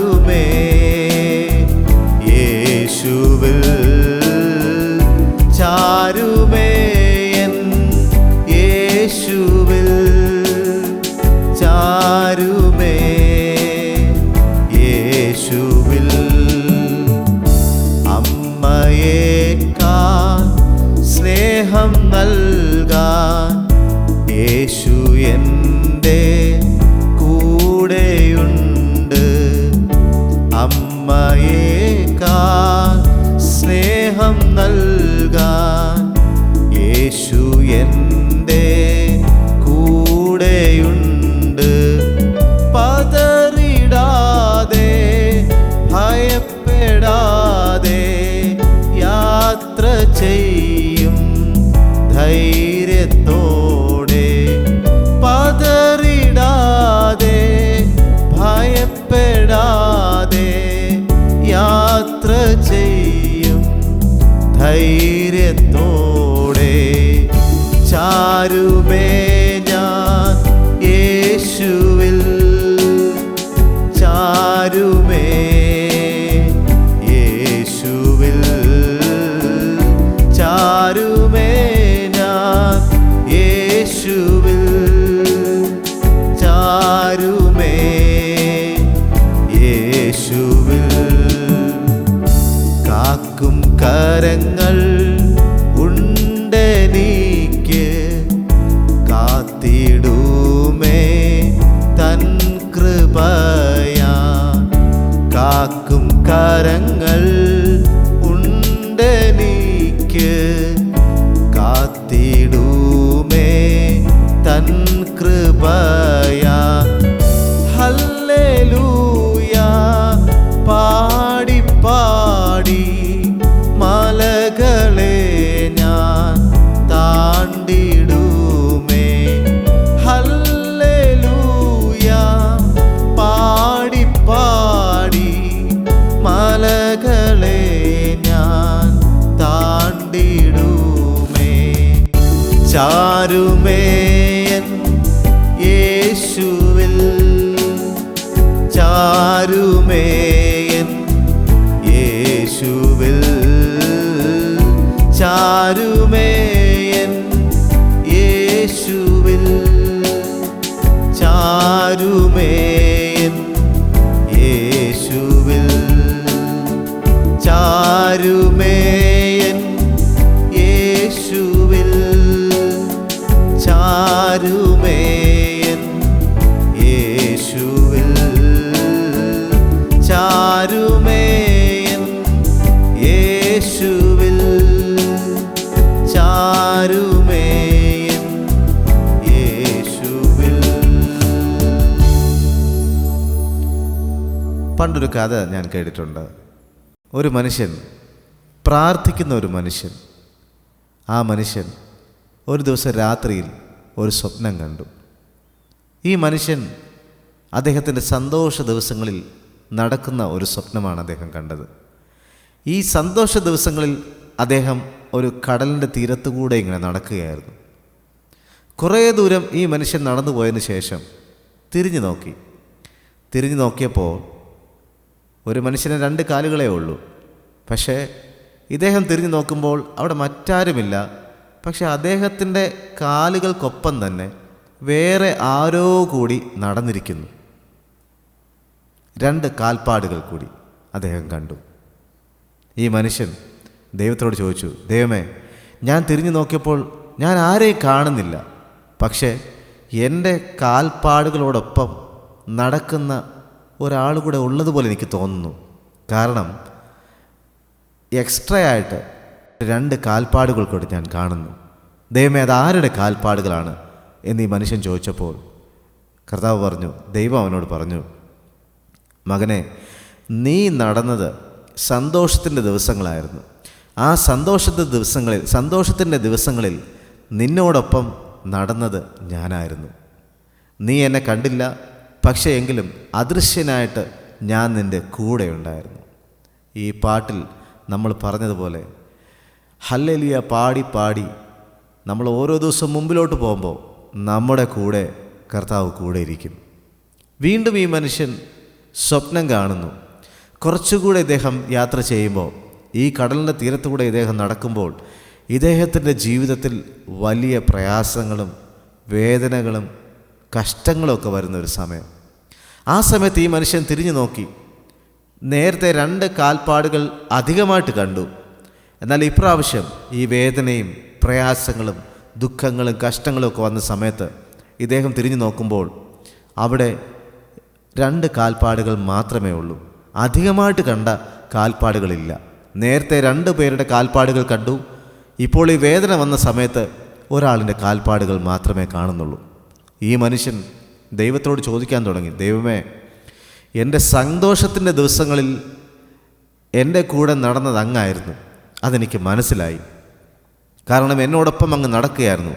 me. എന്റെ കൂടെയുണ്ട്. പതറിടാതെ ഭയപ്പെടാതെ യാത്ര ചെയ്യും. ധൈര്യത്തോടെ പതറിടാതെ ഭയപ്പെടാതെ യാത്ര ചെയ്യും. ധൈര്യം ചാരുമേ ചാരുമേ പണ്ടൊരു കഥ ഞാൻ കേട്ടിട്ടുണ്ട്. ഒരു മനുഷ്യൻ പ്രാർത്ഥിക്കുന്ന ഒരു മനുഷ്യൻ ആ മനുഷ്യൻ ഒരു ദിവസം രാത്രിയിൽ ഒരു സ്വപ്നം കണ്ടു. ഈ മനുഷ്യൻ അദ്ദേഹത്തിന്റെ സന്തോഷ ദിവസങ്ങളിൽ നടക്കുന്ന ഒരു സ്വപ്നമാണ് അദ്ദേഹം കണ്ടത്. ഈ സന്തോഷ ദിവസങ്ങളിൽ അദ്ദേഹം ഒരു കടലിന്റെ തീരത്തുകൂടെ ഇങ്ങനെ നടക്കുകയായിരുന്നു. കുറേ ദൂരം ഈ മനുഷ്യൻ നടന്നു പോയതിന് ശേഷം തിരിഞ്ഞു നോക്കി. തിരിഞ്ഞു നോക്കിയപ്പോൾ ഒരു മനുഷ്യന് രണ്ട് കാലുകളേ ഉള്ളൂ. പക്ഷേ ഇദ്ദേഹം തിരിഞ്ഞു നോക്കുമ്പോൾ അവിടെ മറ്റാരുമില്ല. പക്ഷെ അദ്ദേഹത്തിന്റെ കാലുകൾക്കൊപ്പം തന്നെ വേറെ ആരോ കൂടി നടന്നിരിക്കുന്നു. രണ്ട് കാൽപ്പാടുകൾ കൂടി അദ്ദേഹം കണ്ടു. ഈ മനുഷ്യൻ ദൈവത്തോട് ചോദിച്ചു ദൈവമേ ഞാൻ തിരിഞ്ഞു നോക്കിയപ്പോൾ ഞാൻ ആരെയും കാണുന്നില്ല. പക്ഷേ എന്റെ കാൽപ്പാടുകളോടൊപ്പം നടക്കുന്ന ഒരാൾ കൂടെ ഉള്ളതുപോലെ എനിക്ക് തോന്നുന്നു. കാരണം എക്സ്ട്രാ ആയിട്ട് രണ്ട് കാൽപ്പാടുകൾ കൂടി ഞാൻ കാണുന്നു. ദൈവമേ അത് ആരുടെ കാൽപ്പാടുകളാണ്? എന്ന് ഈ മനുഷ്യൻ ചോദിച്ചപ്പോൾ കർത്താവ് പറഞ്ഞു ദൈവം അവനോട് പറഞ്ഞു മകനെ നീ നടന്നത് സന്തോഷത്തിന്റെ ദിവസങ്ങളായിരുന്നു. ആ സന്തോഷത്തെ ദിവസങ്ങളിൽ സന്തോഷത്തിന്റെ ദിവസങ്ങളിൽ നിന്നോടൊപ്പം നടന്നത് ഞാനായിരുന്നു. നീ എന്നെ കണ്ടില്ല പക്ഷേ എങ്കിലും അദൃശ്യനായിട്ട് ഞാൻ നിന്റെ കൂടെ ഉണ്ടായിരുന്നു. ഈ പാട്ടിൽ നമ്മൾ പറഞ്ഞതുപോലെ ഹല്ലലിയ പാടി പാടി. നമ്മൾ ഓരോ ദിവസം മുമ്പിലോട്ട് പോകുമ്പോൾ നമ്മുടെ കൂടെ കർത്താവ് കൂടെ ഇരിക്കും. വീണ്ടും ഈ മനുഷ്യൻ സ്വപ്നം കാണുന്നു. കുറച്ചുകൂടെ ഇദ്ദേഹം യാത്ര ചെയ്യുമ്പോൾ ഈ കടലിന്റെ തീരത്തുകൂടെ ഇദ്ദേഹം നടക്കുമ്പോൾ ഇദ്ദേഹത്തിന്റെ ജീവിതത്തിൽ വലിയ പ്രയാസങ്ങളും വേദനകളും കഷ്ടങ്ങളൊക്കെ വരുന്ന ഒരു സമയം. ആ സമയത്ത് ഈ മനുഷ്യൻ തിരിഞ്ഞു നോക്കി. നേരത്തെ രണ്ട് കാൽപ്പാടുകൾ അധികമായിട്ട് കണ്ടു. എന്നാൽ ഇപ്രാവശ്യം ഈ വേദനയും പ്രയാസങ്ങളും ദുഃഖങ്ങളും കഷ്ടങ്ങളും ഒക്കെ വന്ന സമയത്ത് ഇദ്ദേഹം തിരിഞ്ഞു നോക്കുമ്പോൾ അവിടെ രണ്ട് കാൽപ്പാടുകൾ മാത്രമേ ഉള്ളൂ. അധികമായിട്ട് കണ്ട കാൽപ്പാടുകളില്ല. നേരത്തെ രണ്ട് പേരുടെ കാൽപ്പാടുകൾ കണ്ടു. ഇപ്പോൾ ഈ വേദന വന്ന സമയത്ത് ഒരാളിന്റെ കാൽപ്പാടുകൾ മാത്രമേ കാണുന്നുള്ളൂ. ഈ മനുഷ്യൻ ദൈവത്തോട് ചോദിക്കാൻ തുടങ്ങി ദൈവമേ എന്റെ സന്തോഷത്തിന്റെ ദിവസങ്ങളിൽ എന്റെ കൂടെ നടന്നത് അങ്ങായിരുന്നു. അതെനിക്ക് മനസ്സിലായി. കാരണം എന്നോടൊപ്പം അങ്ങ് നടക്കുകയായിരുന്നു.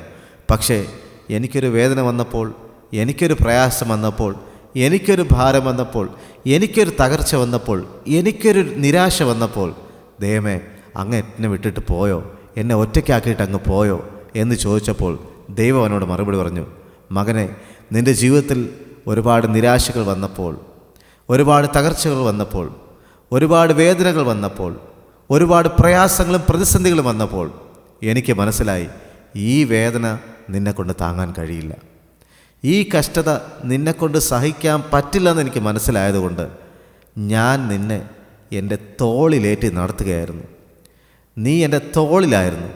പക്ഷേ എനിക്കൊരു വേദന വന്നപ്പോൾ എനിക്കൊരു പ്രയാസം വന്നപ്പോൾ എനിക്കൊരു ഭാരം വന്നപ്പോൾ എനിക്കൊരു തകർച്ച വന്നപ്പോൾ എനിക്കൊരു നിരാശ വന്നപ്പോൾ ദൈവമേ അങ്ങ് എന്നെ വിട്ടിട്ട് പോയോ? എന്നെ ഒറ്റയ്ക്കാക്കിയിട്ട് അങ്ങ് പോയോ? എന്ന് ചോദിച്ചപ്പോൾ ദൈവം അവനോട് മറുപടി പറഞ്ഞു മകനെ നിന്റെ ജീവിതത്തിൽ ഒരുപാട് നിരാശകൾ വന്നപ്പോൾ ഒരുപാട് തകർച്ചകൾ വന്നപ്പോൾ ഒരുപാട് വേദനകൾ വന്നപ്പോൾ ഒരുപാട് പ്രയാസങ്ങളും പ്രതിസന്ധികളും വന്നപ്പോൾ എനിക്ക് മനസ്സിലായി ഈ വേദന നിന്നെക്കൊണ്ട് താങ്ങാൻ കഴിയില്ല. ഈ കഷ്ടത നിന്നെക്കൊണ്ട് സഹിക്കാൻ പറ്റില്ലെന്ന് എനിക്ക് മനസ്സിലായതുകൊണ്ട് ഞാൻ നിന്നെ എന്റെ തോളിലേറ്റി നടത്തുകയായിരുന്നു. നീ എന്റെ തോളിലായിരുന്നു.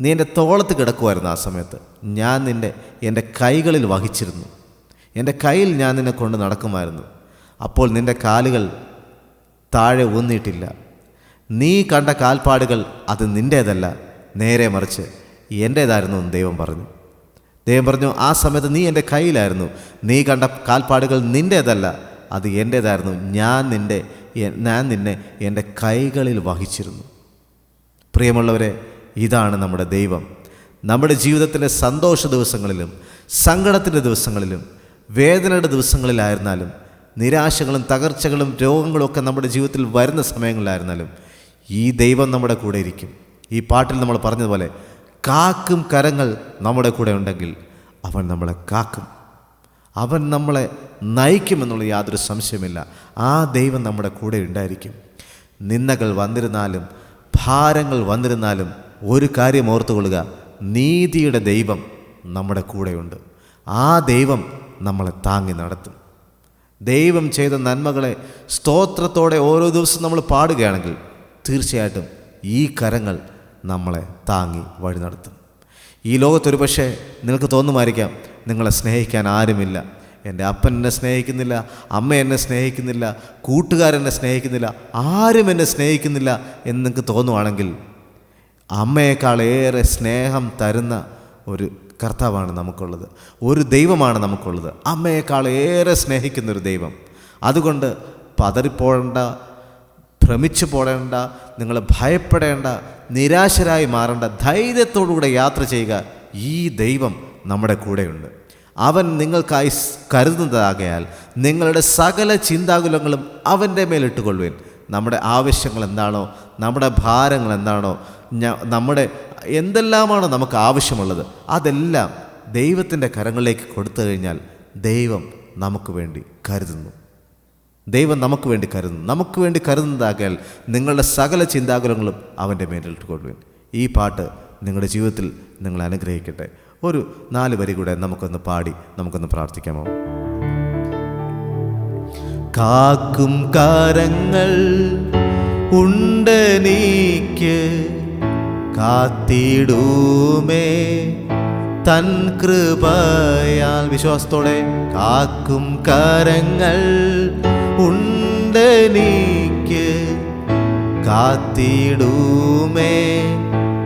നീ എന്റെ തോളത്ത് കിടക്കുമായിരുന്നു ആ സമയത്ത്. ഞാൻ നിന്നെ എന്റെ കൈകളിൽ വഹിച്ചിരുന്നു. എന്റെ കയ്യിൽ ഞാൻ നിന്നെ കൊണ്ട് നടക്കുമായിരുന്നു. അപ്പോൾ നിന്റെ കാലുകൾ താഴെ ഊന്നിയിട്ടില്ല. നീ കണ്ട കാൽപ്പാടുകൾ അത് നിന്റേതല്ല നേരെ മറിച്ച് എന്റേതായിരുന്നു എന്ന് ദൈവം പറഞ്ഞു. ദൈവം പറഞ്ഞു ആ സമയത്ത് നീ എന്റെ കയ്യിലായിരുന്നു. നീ കണ്ട കാൽപ്പാടുകൾ നിന്റേതല്ല അത് എന്റേതായിരുന്നു ഞാൻ നിന്റെ ഞാൻ നിന്നെ എന്റെ കൈകളിൽ വഹിച്ചിരുന്നു. പ്രിയമുള്ളവരെ ഇതാണ് നമ്മുടെ ദൈവം. നമ്മുടെ ജീവിതത്തിലെ സന്തോഷ ദിവസങ്ങളിലും സങ്കടത്തിന്റെ ദിവസങ്ങളിലും വേദനയുടെ ദിവസങ്ങളിലായിരുന്നാലും നിരാശകളും തകർച്ചകളും രോഗങ്ങളും ഒക്കെ നമ്മുടെ ജീവിതത്തിൽ വരുന്ന സമയങ്ങളിലായിരുന്നാലും ഈ ദൈവം നമ്മുടെ കൂടെ ഇരിക്കും. ഈ പാട്ടിൽ നമ്മൾ പറഞ്ഞതുപോലെ കാക്കും കരങ്ങൾ നമ്മുടെ കൂടെ ഉണ്ടെങ്കിൽ അവൻ നമ്മളെ കാക്കും. അവൻ നമ്മളെ നയിക്കുമെന്നുള്ള യാതൊരു സംശയമില്ല ആ ദൈവം നമ്മുടെ കൂടെ ഉണ്ടായിരിക്കും. നിന്ദകൾ വന്നിരുന്നാലും ഭാരങ്ങൾ വന്നിരുന്നാലും ഒരു കാര്യം ഓർത്തുകൊള്ളുക. നീതിയുടെ ദൈവം നമ്മുടെ കൂടെയുണ്ട്. ആ ദൈവം നമ്മളെ താങ്ങി നടത്തും. ദൈവം ചെയ്ത നന്മകളെ സ്തോത്രത്തോടെ ഓരോ ദിവസവും നമ്മൾ പാടുകയാണെങ്കിൽ തീർച്ചയായിട്ടും ഈ കരങ്ങൾ നമ്മളെ താങ്ങി വഴി നടത്തും. ഈ ലോകത്തൊരു പക്ഷേ നിങ്ങൾക്ക് തോന്നുമായിരിക്കാം നിങ്ങളെ സ്നേഹിക്കാൻ ആരുമില്ല. എന്റെ അപ്പൻ എന്നെ സ്നേഹിക്കുന്നില്ല അമ്മ എന്നെ സ്നേഹിക്കുന്നില്ല കൂട്ടുകാരെന്നെ സ്നേഹിക്കുന്നില്ല ആരും എന്നെ സ്നേഹിക്കുന്നില്ല എന്ന് നിങ്ങൾക്ക് തോന്നുവാണെങ്കിൽ അമ്മയേക്കാൾ ഏറെ സ്നേഹം തരുന്ന ഒരു കർത്താവാണ് നമുക്കുള്ളത്. ഒരു ദൈവമാണ് നമുക്കുള്ളത്. അമ്മയേക്കാളേറെ സ്നേഹിക്കുന്നൊരു ദൈവം. അതുകൊണ്ട് പതറിപ്പോഴേണ്ട ഭ്രമിച്ചു പോടേണ്ട നിങ്ങൾ ഭയപ്പെടേണ്ട നിരാശരായി മാറേണ്ട ധൈര്യത്തോടുകൂടെ യാത്ര ചെയ്യുക ഈ ദൈവം നമ്മുടെ കൂടെയുണ്ട്. അവൻ നിങ്ങൾക്കായി കരുതുന്നതാകയാൽ നിങ്ങളുടെ സകല ചിന്താകുലങ്ങളും അവന്റെ മേലിട്ടുകൊള്ളുവേൻ. നമ്മുടെ ആവശ്യങ്ങൾ എന്താണോ നമ്മുടെ ഭാരങ്ങൾ എന്താണോ നമ്മുടെ എന്തെല്ലാമാണോ നമുക്ക് ആവശ്യമുള്ളത് അതെല്ലാം ദൈവത്തിന്റെ കരങ്ങളിലേക്ക് കൊടുത്തു കഴിഞ്ഞാൽ ദൈവം നമുക്ക് വേണ്ടി കരുതുന്നു. ദൈവം നമുക്ക് വേണ്ടി കരുതുന്നു. നമുക്ക് വേണ്ടി കരുതുന്നതാക്കിയാൽ നിങ്ങളുടെ സകല ചിന്താകുലങ്ങളും അവന്റെ മേലിട്ട് കൊള്ളുവേൻ. ഈ പാട്ട് നിങ്ങളുടെ ജീവിതത്തിൽ നിങ്ങൾ അനുഗ്രഹിക്കട്ടെ. ഒരു നാല് വരി കൂടെ നമുക്കൊന്ന് പാടി നമുക്കൊന്ന് പ്രാർത്ഥിക്കാമോ? കാക്കും കാരങ്ങൾ ഉണ്ട് നീക്ക് കാത്തിടൂമേ. തൻ കൃപയാൽ വിശ്വാസത്തോടെ കാക്കും കാരങ്ങൾ ഉണ്ട് നീക്ക് കാത്തിടൂമേ.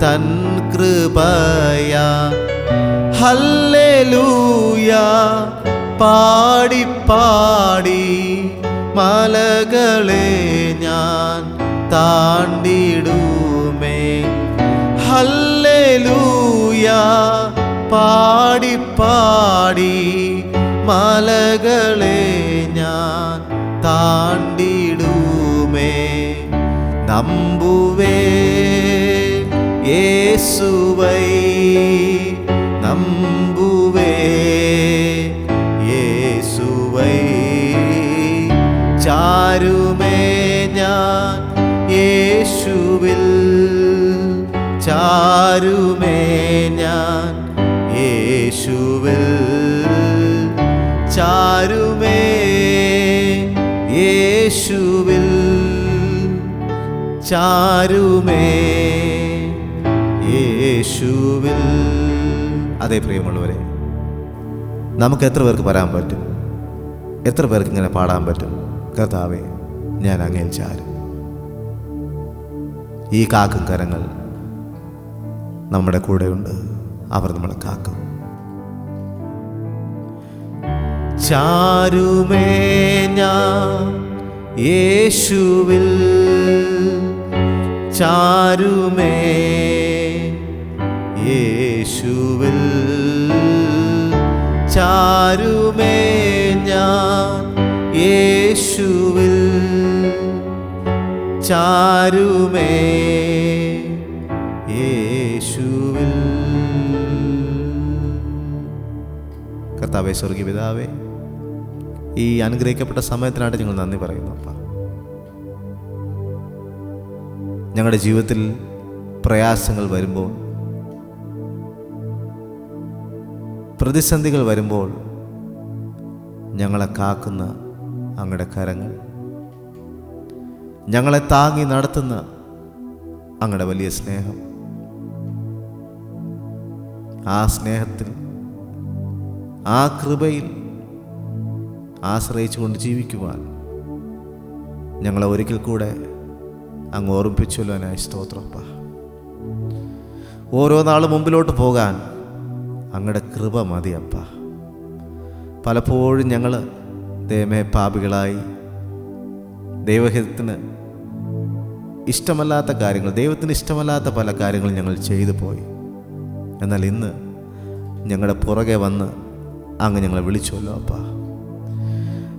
തൻ കൃപയാ. ഹല്ലേലൂയ. പാടി പാടി മലകളെ ഞാൻ താണ്ടിടുമേ. ഹല്ലേലൂയ പാടി പാടി മലകളെ ഞാൻ താണ്ടിടുമേ. നമ്പുവേ യേസുവൈ നമ്പുവേ ചാരുമേ ഞാൻ യേശുവിൽ. ചാരുമേ യേശുവിൽ. ചാരുമേ യേശുവിൽ. അതെ പ്രിയമുള്ളവരെ നമുക്ക് എത്ര പേർക്ക് വരാൻ പറ്റും? എത്ര പേർക്ക് ഇങ്ങനെ പാടാൻ പറ്റും? കർത്താവേ ഞാൻ അങ്ങേൽ ചാരും. ഈ കാക്കും കരങ്ങൾ നമ്മുടെ കൂടെയുണ്ട്. അവർ നമ്മളെ കാക്കും. ചാരുമേ ഞാൻ യേശുവിൽ ചാരുമേ യേശുവിൽ ചാരുമേ ഞാൻ യേശുവിൽ ചാരുമേ കർത്താവേ സ്വർഗീയ ഈ അനുഗ്രഹിക്കപ്പെട്ട സമയത്തിനായിട്ട് ഞങ്ങൾ നന്ദി പറയുന്നു അപ്പ. ഞങ്ങളുടെ ജീവിതത്തിൽ പ്രയാസങ്ങൾ വരുമ്പോൾ പ്രതിസന്ധികൾ വരുമ്പോൾ ഞങ്ങളെ കാക്കുന്ന അങ്ങയുടെ കരങ്ങൾ ഞങ്ങളെ താങ്ങി നടത്തുന്ന അങ്ങയുടെ വലിയ സ്നേഹം ആ സ്നേഹത്തിൽ ആ കൃപയിൽ ആശ്രയിച്ചുകൊണ്ട് ജീവിക്കുവാൻ ഞങ്ങളെ ഒരിക്കൽ കൂടെ അങ്ങ് ഓർമ്മിപ്പിച്ചല്ലോ അതിനായി സ്തോത്രപ്പ ഓരോ നാൾ മുമ്പിലോട്ട് പോകാൻ അങ്ങയുടെ കൃപ മതിയപ്പ പലപ്പോഴും ഞങ്ങൾ ദേമേ പാപികളായി ദൈവഹിതത്തിന് ഇഷ്ടമല്ലാത്ത കാര്യങ്ങൾ ദൈവത്തിന് ഇഷ്ടമല്ലാത്ത പല കാര്യങ്ങളും ഞങ്ങൾ ചെയ്തു പോയി. എന്നാൽ ഇന്ന് ഞങ്ങളുടെ പുറകെ വന്ന് അങ്ങ് ഞങ്ങളെ വിളിച്ചുവല്ലോ അപ്പ.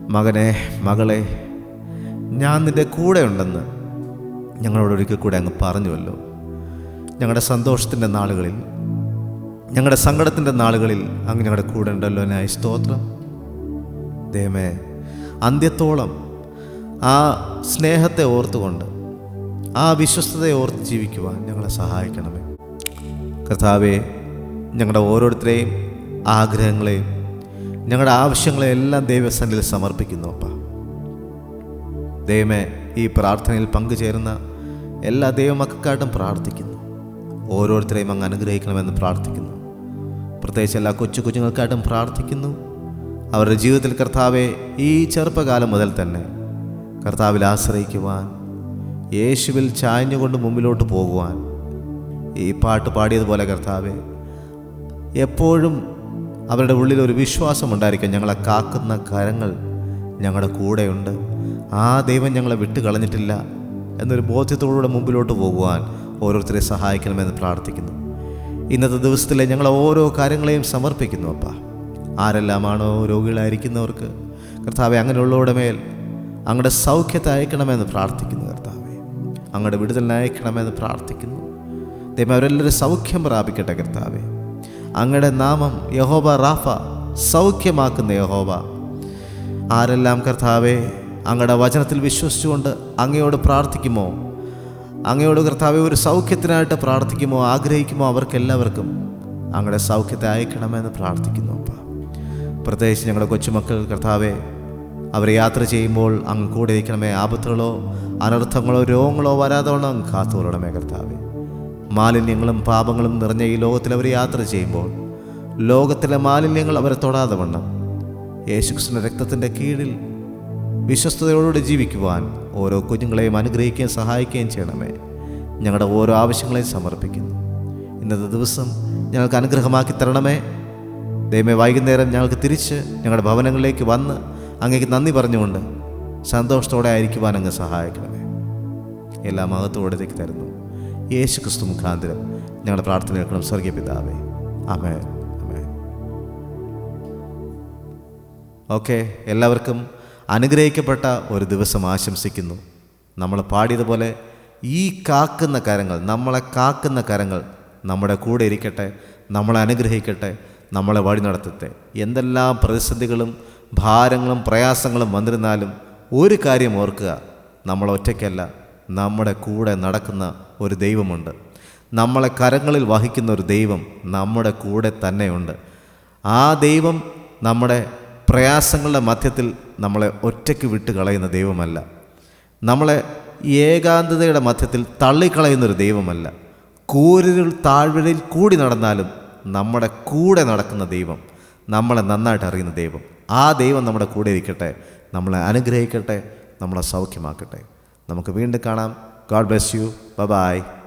മകനെ മകളെ ഞാൻ നിന്റെ കൂടെ ഉണ്ടെന്ന് ഞങ്ങളോട് ഒരിക്കൽ കൂടെ അങ്ങ് പറഞ്ഞുവല്ലോ. ഞങ്ങളുടെ സന്തോഷത്തിന്റെ നാളുകളിൽ ഞങ്ങളുടെ സങ്കടത്തിന്റെ നാളുകളിൽ അങ്ങ് ഞങ്ങളുടെ കൂടെ ഉണ്ടല്ലോ നായ സ്തോത്രം. ദൈവമേ അന്ത്യത്തോളം ആ സ്നേഹത്തെ ഓർത്തുകൊണ്ട് ആ വിശ്വസ്തതയെ ഓർത്ത് ജീവിക്കുവാൻ ഞങ്ങളെ സഹായിക്കണമേ. കർത്താവെ ഞങ്ങളുടെ ഓരോരുത്തരെയും ആഗ്രഹങ്ങളെയും ഞങ്ങളുടെ ആവശ്യങ്ങളെ എല്ലാം ദൈവസന്നിധിയിൽ സമർപ്പിക്കുന്നു അപ്പ. ദൈവമേ ഈ പ്രാർത്ഥനയിൽ പങ്കുചേരുന്ന എല്ലാ ദൈവമക്കാട്ടും പ്രാർത്ഥിക്കുന്നു. ഓരോരുത്തരെയും അങ്ങ് അനുഗ്രഹിക്കണമെന്ന് പ്രാർത്ഥിക്കുന്നു. പ്രത്യേകിച്ച് എല്ലാ കൊച്ചു കുഞ്ഞുങ്ങൾക്കായിട്ടും പ്രാർത്ഥിക്കുന്നു. അവരുടെ ജീവിതത്തിൽ കർത്താവെ ഈ ചെറുപ്പകാലം മുതൽ തന്നെ കർത്താവിൽ ആശ്രയിക്കുവാൻ യേശുവിൽ ചായഞ്ഞുകൊണ്ട് മുമ്പിലോട്ട് പോകുവാൻ ഈ പാട്ട് പാടിയതുപോലെ കർത്താവെ എപ്പോഴും അവരുടെ ഉള്ളിൽ ഒരു വിശ്വാസം ഉണ്ടായിരിക്കും. ഞങ്ങളെ കാക്കുന്ന കരങ്ങൾ ഞങ്ങളുടെ കൂടെയുണ്ട്. ആ ദൈവം ഞങ്ങളെ വിട്ടു കളഞ്ഞിട്ടില്ല എന്നൊരു ബോധ്യത്തോടുകൂടെ മുമ്പിലോട്ട് പോകുവാൻ ഓരോരുത്തരെ സഹായിക്കണമെന്ന് പ്രാർത്ഥിക്കുന്നു. ഇന്നത്തെ ദിവസത്തിലെ ഞങ്ങളെ ഓരോ കാര്യങ്ങളെയും സമർപ്പിക്കുന്നു അപ്പ. ആരെല്ലാമാണോ രോഗികളായിരിക്കുന്നവർക്ക്? കർത്താവെ അങ്ങനെയുള്ളവരുടെ മേൽ അങ്ങയുടെ സൗഖ്യത്തെ അയക്കണമെന്ന് പ്രാർത്ഥിക്കുന്നു കർത്താവെ. അങ്ങയുടെ വിടുതലിനെ അയക്കണമെന്ന് പ്രാർത്ഥിക്കുന്നു. ദൈവം അവരെല്ലാവരും സൗഖ്യം പ്രാപിക്കട്ടെ കർത്താവെ. അങ്ങയുടെ നാമം യഹോബ റാഫ സൗഖ്യമാക്കുന്ന യഹോബ ആരെല്ലാം കർത്താവെ അങ്ങയുടെ വചനത്തിൽ വിശ്വസിച്ചുകൊണ്ട് അങ്ങയോട് പ്രാർത്ഥിക്കുമോ? അങ്ങയോട് കർത്താവെ ഒരു സൗഖ്യത്തിനായിട്ട് പ്രാർത്ഥിക്കുമോ? ആഗ്രഹിക്കുമോ അവർക്കെല്ലാവർക്കും? അങ്ങയുടെ സൗഖ്യത്തെ അയക്കണമെന്ന് പ്രാർത്ഥിക്കുന്നു പ്രത്യേകിച്ച് ഞങ്ങളുടെ കൊച്ചുമക്കൾ കർത്താവെ അവർ യാത്ര ചെയ്യുമ്പോൾ അങ്ങ് കൂടെ ഇരിക്കണമേ. ആപത്തുകളോ അനർത്ഥങ്ങളോ രോഗങ്ങളോ വരാതെ വണ്ണം കാത്തുകൊള്ളണമേ കർത്താവെ. മാലിന്യങ്ങളും പാപങ്ങളും നിറഞ്ഞ ഈ ലോകത്തിൽ അവർ യാത്ര ചെയ്യുമ്പോൾ ലോകത്തിലെ മാലിന്യങ്ങൾ അവരെ തൊടാതെ വണ്ണം. യേശുക്രിസ്തുവിന്റെ രക്തത്തിന്റെ കീഴിൽ വിശ്വസ്തയോടുകൂടി ജീവിക്കുവാൻ ഓരോ കുഞ്ഞുങ്ങളെയും അനുഗ്രഹിക്കുകയും സഹായിക്കുകയും ചെയ്യണമേ. ഞങ്ങളുടെ ഓരോ ആവശ്യങ്ങളെയും സമർപ്പിക്കുന്നു. ഇന്നത്തെ ദിവസം ഞങ്ങൾക്ക് അനുഗ്രഹമാക്കി തരണമേ. ദൈവമേ വൈകുന്നേരം ഞങ്ങൾക്ക് തിരിച്ച് ഞങ്ങളുടെ ഭവനങ്ങളിലേക്ക് വന്ന് അങ്ങേക്ക് നന്ദി പറഞ്ഞുകൊണ്ട് സന്തോഷത്തോടെ ആയിരിക്കുവാൻ അങ്ങ് സഹായിക്കണമേ. എല്ലാ മഹത്വത്തോടത്തേക്ക് തരുന്നു. യേശു ക്രിസ്തു മുഖാന്തരം ഞങ്ങളുടെ പ്രാർത്ഥന കേൾക്കണം. സ്വർഗീയ പിതാവേ. അമേ അമേ ഓക്കെ എല്ലാവർക്കും അനുഗ്രഹിക്കപ്പെട്ട ഒരു ദിവസം ആശംസിക്കുന്നു. നമ്മൾ പാടിയതുപോലെ ഈ കാക്കുന്ന കരങ്ങൾ നമ്മളെ കാക്കുന്ന കരങ്ങൾ നമ്മുടെ കൂടെ ഇരിക്കട്ടെ നമ്മളെ അനുഗ്രഹിക്കട്ടെ നമ്മളെ വഴി നടത്തട്ടെ. എന്തെല്ലാം പ്രതിസന്ധികളും ഭാരങ്ങളും പ്രയാസങ്ങളും വന്നിരുന്നാലും ഒരു കാര്യം ഓർക്കുക നമ്മൾ ഒറ്റയ്ക്കല്ല. നമ്മുടെ കൂടെ നടക്കുന്ന ഒരു ദൈവമുണ്ട്. നമ്മളെ കരങ്ങളിൽ വഹിക്കുന്ന ഒരു ദൈവം നമ്മുടെ കൂടെ തന്നെയുണ്ട്. ആ ദൈവം നമ്മുടെ പ്രയാസങ്ങളുടെ മധ്യത്തിൽ നമ്മളെ ഒറ്റയ്ക്ക് വിട്ട് കളയുന്ന ദൈവമല്ല. നമ്മളെ ഏകാന്തതയുടെ മധ്യത്തിൽ തള്ളിക്കളയുന്നൊരു ദൈവമല്ല. കൂരിരുൾ താഴ്വരയിൽ കൂടി നടന്നാലും നമ്മുടെ കൂടെ നടക്കുന്ന ദൈവം നമ്മളെ നന്നായിട്ട് അറിയുന്ന ദൈവം. ആ ദൈവം നമ്മുടെ കൂടെ ഇരിക്കട്ടെ നമ്മളെ അനുഗ്രഹിക്കട്ടെ നമ്മളെ സൗഖ്യമാക്കട്ടെ. നമുക്ക് വീണ്ടും കാണാം. God bless you by